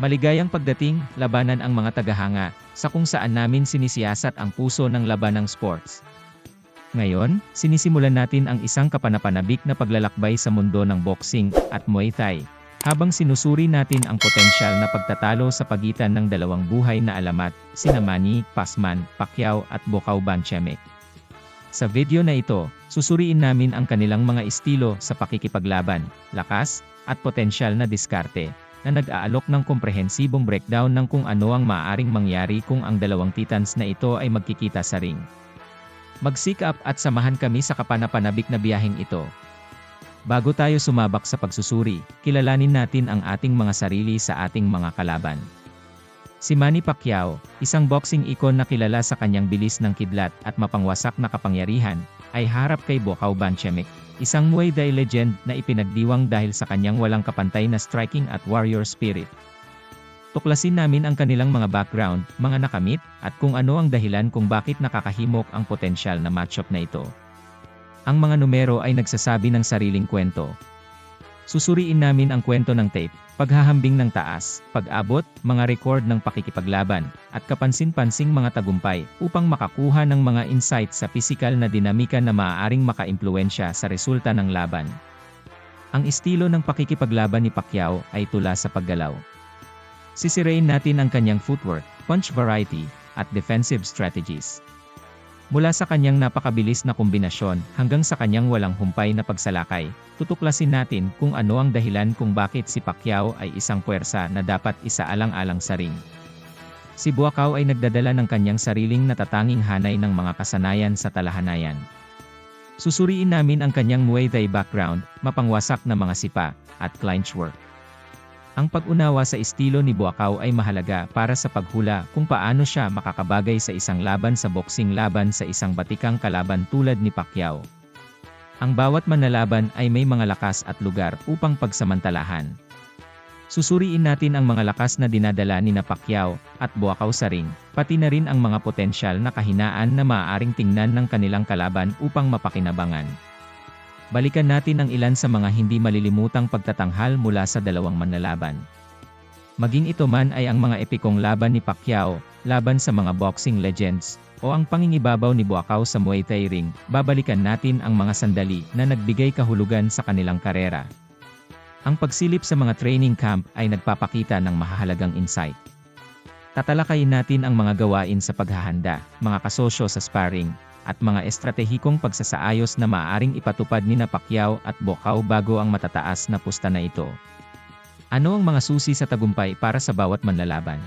Maligayang pagdating, labanan ang mga tagahanga, sa kung saan namin sinisiyasat ang puso ng labanang sports. Ngayon, sinisimulan natin ang isang kapanapanabik na paglalakbay sa mundo ng boxing at Muay Thai, habang sinusuri natin ang potensyal na pagtatalo sa pagitan ng dalawang buhay na alamat, sina Manny, Pasman, Pacquiao at Bocao Banchemek. Sa video na ito, susuriin namin ang kanilang mga estilo sa pakikipaglaban, lakas, at potensyal na diskarte, na nag-aalok ng komprehensibong breakdown ng kung ano ang maaaring mangyari kung ang dalawang titans na ito ay magkikita sa ring. Mag-seek up at samahan kami sa kapanapanabik na biyaheng ito. Bago tayo sumabak sa pagsusuri, kilalanin natin ang ating mga sarili sa ating mga kalaban. Si Manny Pacquiao, isang boxing icon na kilala sa kanyang bilis ng kidlat at mapangwasak na kapangyarihan, ay harap kay Bocao Banchemek, isang Muay Thai legend na ipinagdiwang dahil sa kanyang walang kapantay na striking at warrior spirit. Tuklasin namin ang kanilang mga background, mga nakamit, at kung ano ang dahilan kung bakit nakakahimok ang potensyal na matchup na ito. Ang mga numero ay nagsasabi ng sariling kwento. Susuriin namin ang kwento ng tape, paghahambing ng taas, pag-abot, mga record ng pakikipaglaban, at kapansin-pansing mga tagumpay upang makakuha ng mga insight sa pisikal na dinamika na maaaring makaimpluensya sa resulta ng laban. Ang estilo ng pakikipaglaban ni Pacquiao ay tula sa paggalaw. Sisirain natin ang kanyang footwork, punch variety, at defensive strategies. Mula sa kanyang napakabilis na kombinasyon hanggang sa kanyang walang humpay na pagsalakay, tutuklasin natin kung ano ang dahilan kung bakit si Pacquiao ay isang puwersa na dapat isaalang-alang sa ring. Si Buakaw ay nagdadala ng kanyang sariling natatanging hanay ng mga kasanayan sa talahanayan. Susuriin namin ang kanyang Muay Thai background, mapangwasak na mga sipa, at clinch work. Ang pag-unawa sa estilo ni Buakaw ay mahalaga para sa paghula kung paano siya makakabagay sa isang laban sa boxing laban sa isang batikang kalaban tulad ni Pacquiao. Ang bawat manlalaban ay may mga lakas at lugar upang pagsamantalahan. Susuriin natin ang mga lakas na dinadala ni na Pacquiao at Buakaw sa ring, pati na rin ang mga potensyal na kahinaan na maaaring tingnan ng kanilang kalaban upang mapakinabangan. Balikan natin ang ilan sa mga hindi malilimutang pagtatanghal mula sa dalawang manlalaban. Maging ito man ay ang mga epikong laban ni Pacquiao, laban sa mga boxing legends, o ang pangingibabaw ni Buakaw sa Muay Thai ring, babalikan natin ang mga sandali na nagbigay kahulugan sa kanilang karera. Ang pagsilip sa mga training camp ay nagpapakita ng mahahalagang insight. Tatalakayin natin ang mga gawain sa paghahanda, mga kasosyo sa sparring, at mga estratehikong pagsasaayos na maaaring ipatupad ni Pacquiao at Bocao bago ang matataas na pusta na ito. Ano ang mga susi sa tagumpay para sa bawat manlalaban?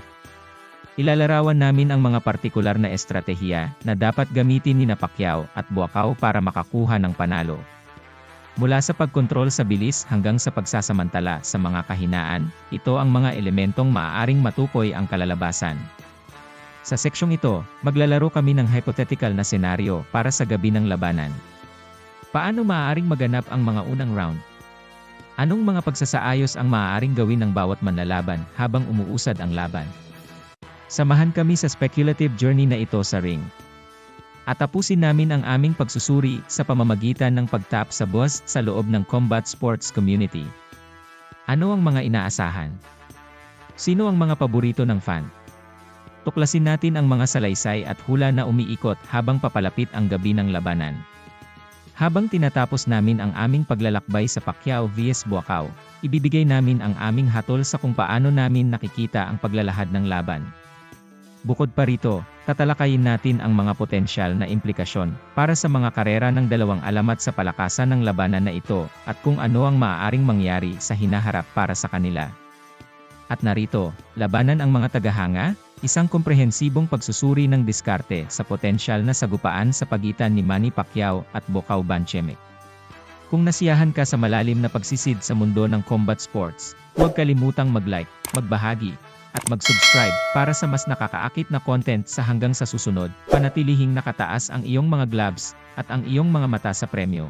Ilalarawan namin ang mga partikular na estratehiya na dapat gamitin ni Pacquiao at Bocao para makakuha ng panalo. Mula sa pagkontrol sa bilis hanggang sa pagsasamantala sa mga kahinaan, ito ang mga elementong maaaring matukoy ang kalalabasan. Sa seksyong ito, maglalaro kami ng hypothetical na senaryo para sa gabi ng labanan. Paano maaaring maganap ang mga unang round? Anong mga pagsasaayos ang maaaring gawin ng bawat manlalaban habang umuusad ang laban? Samahan kami sa speculative journey na ito sa ring. At tapusin namin ang aming pagsusuri sa pamamagitan ng pagtap sa boss sa loob ng combat sports community. Ano ang mga inaasahan? Sino ang mga paborito ng fan? Tuklasin natin ang mga salaysay at hula na umiikot habang papalapit ang gabi ng labanan. Habang tinatapos namin ang aming paglalakbay sa Pacquiao vs Buakaw, ibibigay namin ang aming hatol sa kung paano namin nakikita ang paglalahad ng laban. Bukod pa rito, tatalakayin natin ang mga potensyal na implikasyon para sa mga karera ng dalawang alamat sa palakasan ng labanan na ito at kung ano ang maaaring mangyari sa hinaharap para sa kanila. At narito, labanan ang mga tagahanga, isang komprehensibong pagsusuri ng diskarte sa potensyal na sagupaan sa pagitan ni Manny Pacquiao at Bocao Banchemek. Kung nasiyahan ka sa malalim na pagsisid sa mundo ng combat sports, huwag kalimutang mag-like, magbahagi, at mag-subscribe para sa mas nakakaakit na content sa hanggang sa susunod, panatilihing nakataas ang iyong mga gloves at ang iyong mga mata sa premyo.